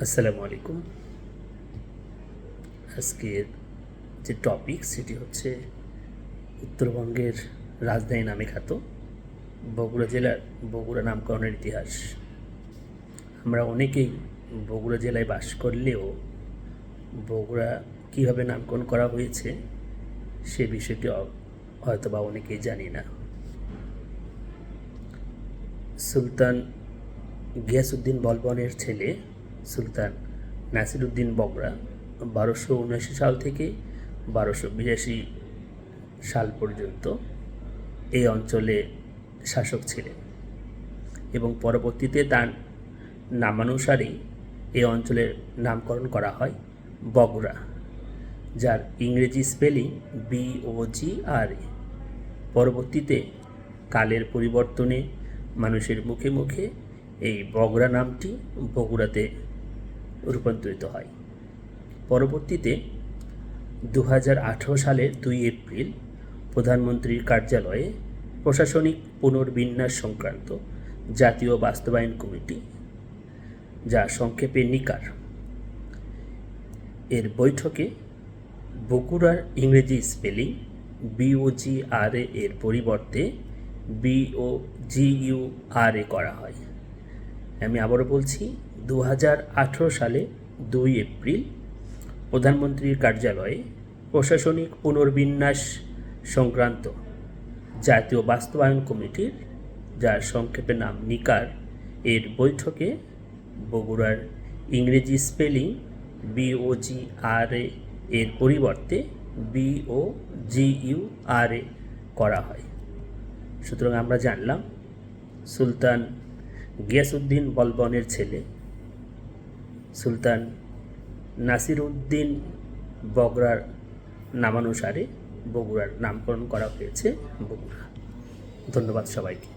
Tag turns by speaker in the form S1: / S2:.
S1: আসসালামু আলাইকুম। আজকের যে টপিক সেটি হচ্ছে উত্তরবঙ্গের রাজধানী নামে খ্যাত বগুড়া জেলার বগুড়া নামকরণের ইতিহাস। আমরা অনেকেই বগুড়া জেলায় বাস করলেও বগুড়া কীভাবে নামকরণ করা হয়েছে সে বিষয়টি অ- হয়তোবা অনেকেই জানি না। সুলতান গিয়াসুদ্দিন বলবনের ছেলে সুলতান নাসিরুদ্দিন বগরা বারোশো উনআশি সাল থেকে বারোশো বিরাশি সাল পর্যন্ত এই অঞ্চলে শাসক ছিলেন এবং পরবর্তীতে তার নামানুসারেই এই অঞ্চলের নামকরণ করা হয় বগুড়া, যার ইংরেজি স্পেলিং বি ও জি আর পরবর্তীতে কালের পরিবর্তনে মানুষের মুখে মুখে এই বগুড়া নামটি বগুড়াতে রূপান্তরিত হয়। পরবর্তীতে দু হাজার আঠারো সালের দুই এপ্রিল প্রধানমন্ত্রীর কার্যালয়ে প্রশাসনিক পুনর্বিন্যাস সংক্রান্ত জাতীয় বাস্তবায়ন কমিটি, যা সংক্ষেপে নিকার। এর বৈঠকে বগুড়ার ইংরেজি স্পেলিং বিওজি আর এর পরিবর্তে বিও জিইউ আর এ করা হয়। আমি আবারও বলছি দু হাজার আঠেরো সালে দুই এপ্রিল প্রধানমন্ত্রীর কার্যালয়ে প্রশাসনিক পুনর্বিন্যাস সংক্রান্ত জাতীয় বাস্তবায়ন কমিটির, যার সংক্ষেপে নাম নিকার, এর বৈঠকে বগুড়ার ইংরেজি স্পেলিং বিওজি আর এর পরিবর্তে বিও জিইউ আর এ করা হয়। সুতরাং আমরা জানলাম, সুলতান গিয়াসুদ্দিন বলবনের ছেলে সুলতান নাসিরউদ্দিন বগরার নামানুসারে বগুড়ার নামকরণ করা হয়েছে বগুড়া। ধন্যবাদ সবাইকে।